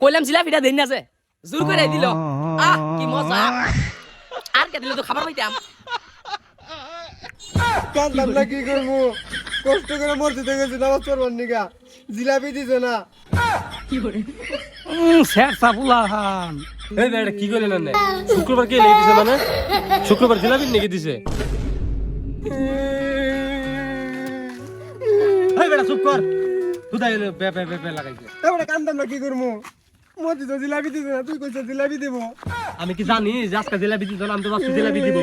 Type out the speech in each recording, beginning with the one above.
কইলাম জিলাপিটা দেন আছে জোর করে দিল। আহ। কি মজা। আর কে দিলে তো খাবার পাইতাম। কান্দাম না কি করব কষ্ট করে মসজিদে গেছি নামাজ পড়বার নিগা। জিলাপি দিছে না। কি করে স্যার সাপুলা খান এই বেটা কি করলেন না শুক্রবার কে লেগে দিছে মানে? শুক্রবার জিলাপি নাকি দিছে? এই বেটা চুপ কর। লাগাইছে। কান্দাম না কি করব? মসজিদে জিলাপি দিছে না তুই কইছিস জিলাপি দিব। আমি কি জানি যে আজকে জিলাপি দিত না আমি তো জিলাপি দিব।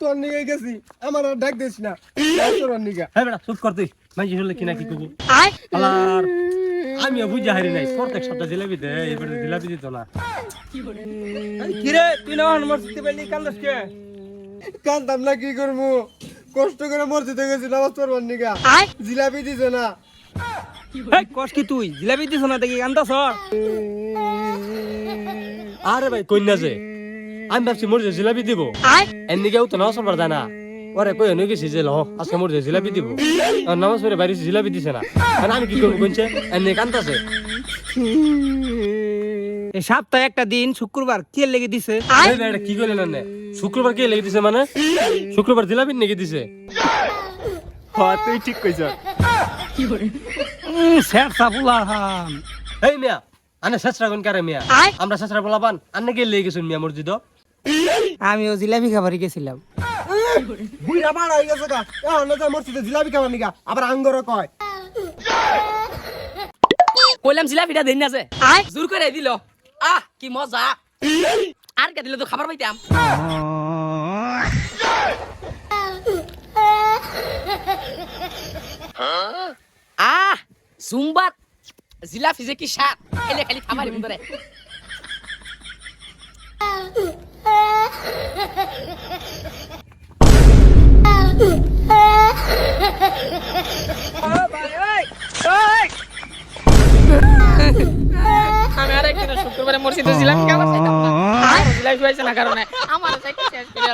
তোর নিগে গেছি আমার আর ডাক দিস না। পড়বার নিগা। এই বেটা চুপ কর তুই। মাইজি হলে কি না কি করব আলার আমিও বুঝা হারি নাই। প্রত্যেক সপ্তাহ জিলাপি দে এবারে জিলাপি দিত না। কিরে তুই না মসজিদে পেলি কান্দাস কে? কান্দাম না কি করব? কষ্ট করে মসজিদে গেছি নামাজ পড়বার নিগা। জিলাপি দিছে না। কস কি তুই? জিলাপি দিছ না দেখি কান্দাস আরে ভাই কন্যা যে? আমি ভাবছি মোর যে জিলাপি দিব। এমনি কেউ তো নামাজ পড়বার যায় না ওরে কই এনে গেছি যে ল আজকে মোর যে জিলাপি দিব। আর নামাজ পড়ে বাইরে জিলাপি দিছে না। আর আমি কি করব কইছে এমনি কান্দাছে এই সপ্তাহে একটা দিন শুক্রবার কে লেগে দিছে? কি করলেন না শুক্রবার কে লেগে দিছে মানে? শুক্রবার জিলাপি নাকি দিছে। হ্যাঁ তুই ঠিক কইছ। স্যার সাপুলা খান এই মিয়া আনে শেষরা কোন কারে মিয়া? আমরা শেষরা বলাবান আন্নে কে লেগে গেছুন মিয়া মসজিদ। আমিও জিলাপি খাবারই গেছিলাম। বুইরা বাড়া হয়ে গেছে গা। এখন না যায় মসজিদে জিলাপি খাবার নিগা। আবার আঙ্গর কয়। কইলাম জিলাপিটা দেন আছে জোর করে দিল। আহ কি মজা। আর কে দিলে তো খাবার পাইতাম। আহ জুম্বার জিলাপি যে কি স্বাদ এলে খালি খাবারই মন ধরে আমি আর একদিন শুক্রবারে মসজিদে জিলাপি খাবার চাইতাম না আর জিলাপি পাইছে না কারণে। আমার শেষ করে